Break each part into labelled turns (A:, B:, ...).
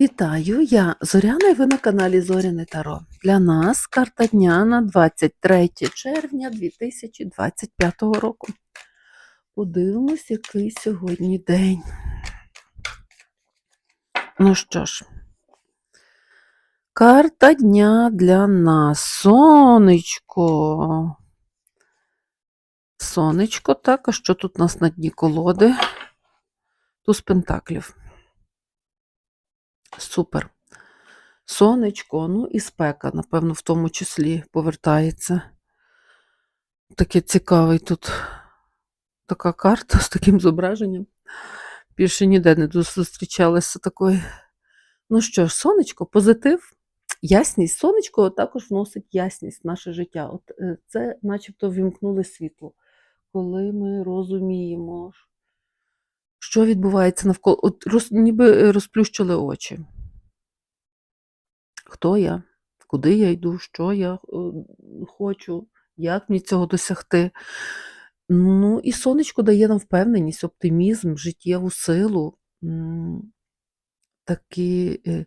A: Вітаю, я Зоряна і ви на каналі Зоряне Таро. Для нас карта дня на 23 червня 2025 року. Подивимось, який сьогодні день. Ну що ж, карта дня для нас. Сонечко. Сонечко, так, а що тут у нас на дні колоди? Туз пентаклів. Супер. Сонечко, ну і спека, напевно, в тому числі повертається. Таке цікавий тут така карта з таким зображенням. Більше ніде не зустрічалася такої. Ну що ж, сонечко, позитив, ясність. Сонечко також вносить ясність в наше життя. От е, це начебто вімкнули світло, коли ми розуміємо, що відбувається навколо, от роз, ніби розплющили очі. Хто я? Куди я йду, що я е, хочу, як мені цього досягти. Ну, і сонечко дає нам впевненість, оптимізм, життєву силу, такі, е,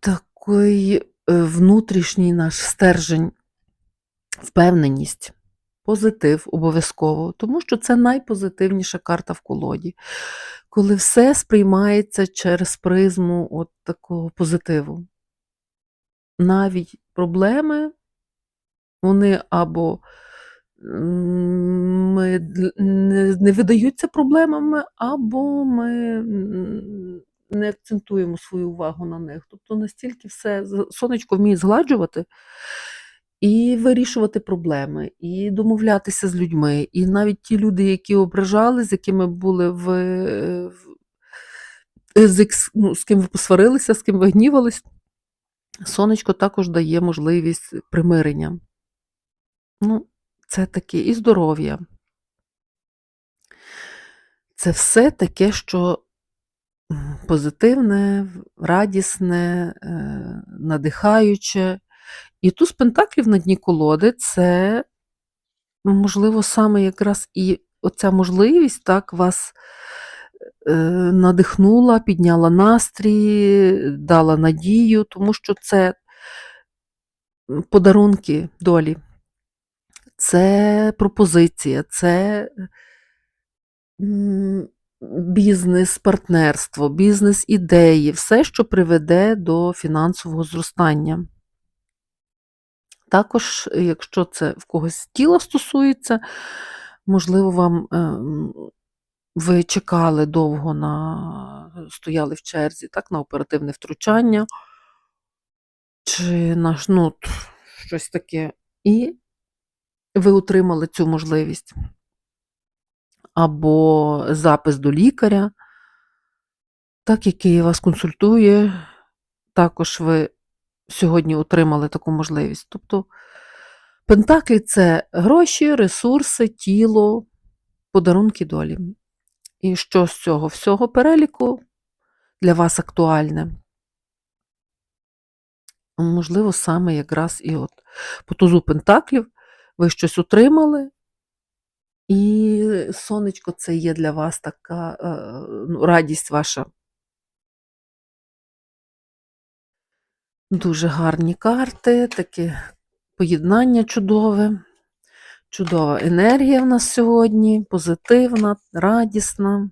A: такий е, внутрішній наш стержень, впевненість, позитив обов'язково, тому що це найпозитивніша карта в колоді, коли все сприймається через призму от такого позитиву. Навіть проблеми, вони або ми не, видаються проблемами, або ми не акцентуємо свою увагу на них. Тобто настільки все сонечко вміє згладжувати і вирішувати проблеми, і домовлятися з людьми. І навіть ті люди, які ображали, з якими були в, з, ну, з ким ви посварилися, з ким ви гнівались, сонечко також дає можливість примирення. Ну, це таке і здоров'я. Це все таке, що позитивне, радісне, е, надихаюче. І туз пентаклів на дні колоди це, можливо, саме якраз і оця можливість так вас е, надихнула, підняла настрій, дала надію, тому що це подарунки долі, це пропозиція, це бізнес, партнерство, бізнес-ідеї, все, що приведе до фінансового зростання. Також, якщо це в когось тіла стосується, можливо, вам ем, ви чекали довго на стояли в черзі, так, на оперативне втручання, чи на ну, щось таке, і ви отримали цю можливість. Або запис до лікаря, так, який вас консультує, також ви сьогодні отримали таку можливість. Тобто Пентаклі це гроші, ресурси, тіло, подарунки долі. І що з цього всього переліку для вас актуальне? Можливо, саме якраз і от по тузу Пентаклів ви щось отримали, і сонечко це є для вас така е, ну, радість ваша. Дуже гарні карти, таке поєднання чудове. Чудова енергія в нас сьогодні, позитивна, радісна,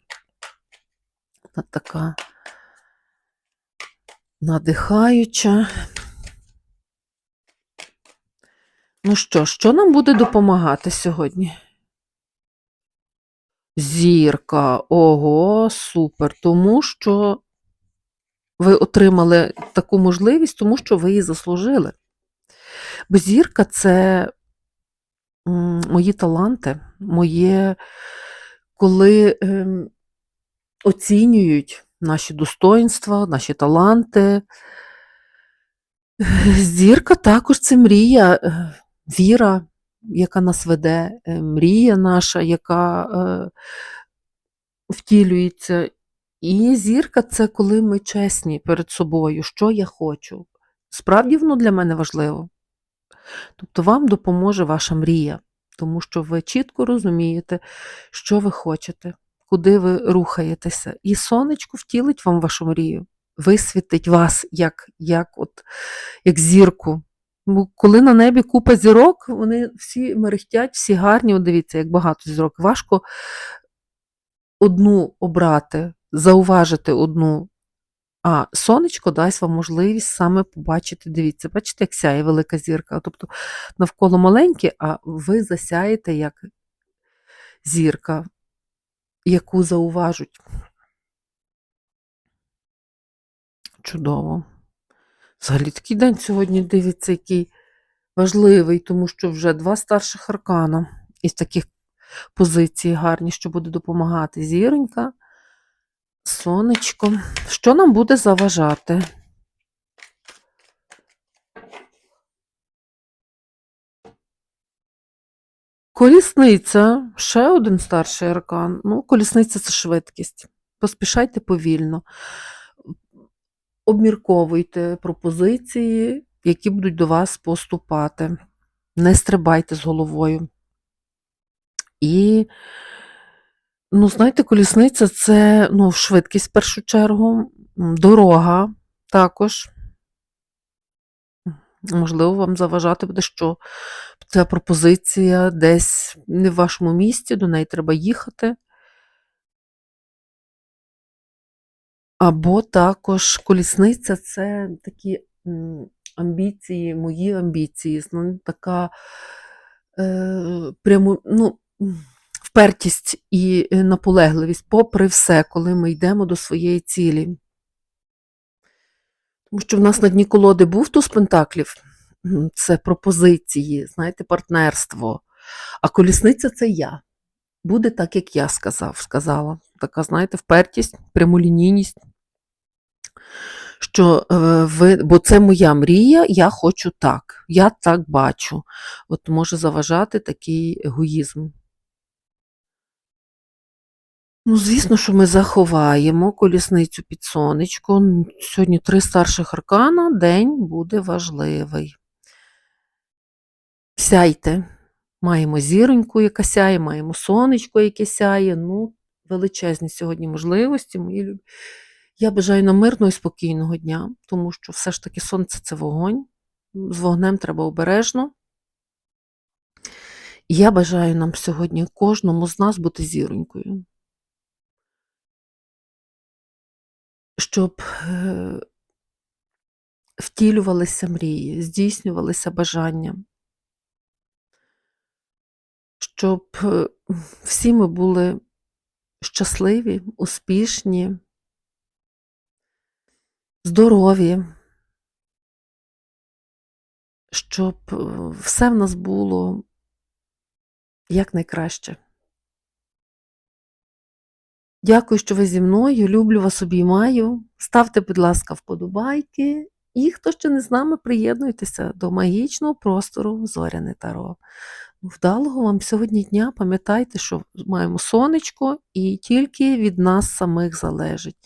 A: та така надихаюча. Ну що, що нам буде допомагати сьогодні? Зірка, ого, супер, тому що ви отримали таку можливість, тому що ви її заслужили. Бо зірка це мої таланти, моє, коли ем, оцінюють наші достоинства, наші таланти. Зірка також це мрія, е, віра, яка нас веде, е, мрія наша, яка е, втілюється. І зірка це коли ми чесні перед собою, що я хочу. Справді воно для мене важливо. Тобто вам допоможе ваша мрія, тому що ви чітко розумієте, що ви хочете, куди ви рухаєтеся. І сонечко втілить вам вашу мрію, висвітить вас як, як, от, як зірку. Бо коли на небі купа зірок, вони всі мерехтять, всі гарні. От дивіться, як багато зірок. Важко одну обрати, зауважити одну. А сонечко дасть вам можливість саме побачити, дивіться, бачите, як сяє велика зірка. Тобто навколо маленьке, а ви засяєте як зірка, яку зауважуть. Чудово. Взагалі такий день сьогодні дивиться, який важливий, тому що вже два старших аркана із таких позицій гарні, що буде допомагати зіронька, сонечко. Що нам буде заважати? Колісниця, ще один старший аркан. Ну, колісниця це швидкість. Поспішайте повільно. Обмірковуйте пропозиції, які будуть до вас поступати. Не стрибайте з головою. І, ну, знаєте, колісниця це ну, швидкість в першу чергу, дорога також. Можливо, вам заважати буде, що ця пропозиція десь не в вашому місті, до неї треба їхати. Або також колісниця це такі амбіції, мої амбіції, така е, прямо, ну, впертість і е, наполегливість, попри все, коли ми йдемо до своєї цілі. Тому що в нас на дні колоди був туз пентаклів, це пропозиції, знаєте, партнерство. А колісниця це я. Буде так, як я сказав, сказала. Така, знаєте, впертість, прямолінійність. Що е, ви, бо це моя мрія, я хочу так, я так бачу. От може заважати такий егоїзм. Ну, звісно, що ми заховаємо колісницю під сонечко. Сьогодні три старших аркана, день буде важливий. Сяйте. Маємо зіроньку, яка сяє, маємо сонечко, яке сяє. Ну, величезні сьогодні можливості, мої любі. Я бажаю нам мирного і спокійного дня, тому що все ж таки сонце це вогонь. З вогнем треба обережно. І я бажаю нам сьогодні кожному з нас бути зіронькою. Щоб е, втілювалися мрії, здійснювалися бажання. Щоб е, всі ми були щасливі, успішні, здорові, щоб е, все в нас було якнайкраще. Дякую, що ви зі мною. Люблю вас, обіймаю. Ставте, будь ласка, вподобайки. І хто ще не з нами, приєднуйтеся до магічного простору Зоряне Таро. Вдалого вам сьогодні дня. Пам'ятайте, що маємо сонечко, і тільки від нас самих залежить,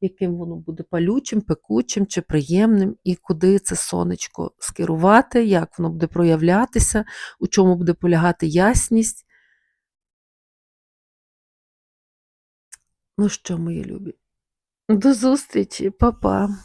A: яким воно буде палючим, пекучим чи приємним, і куди це сонечко скерувати, як воно буде проявлятися, у чому буде полягати ясність. Ну що, мої любі, до зустрічі, па-па!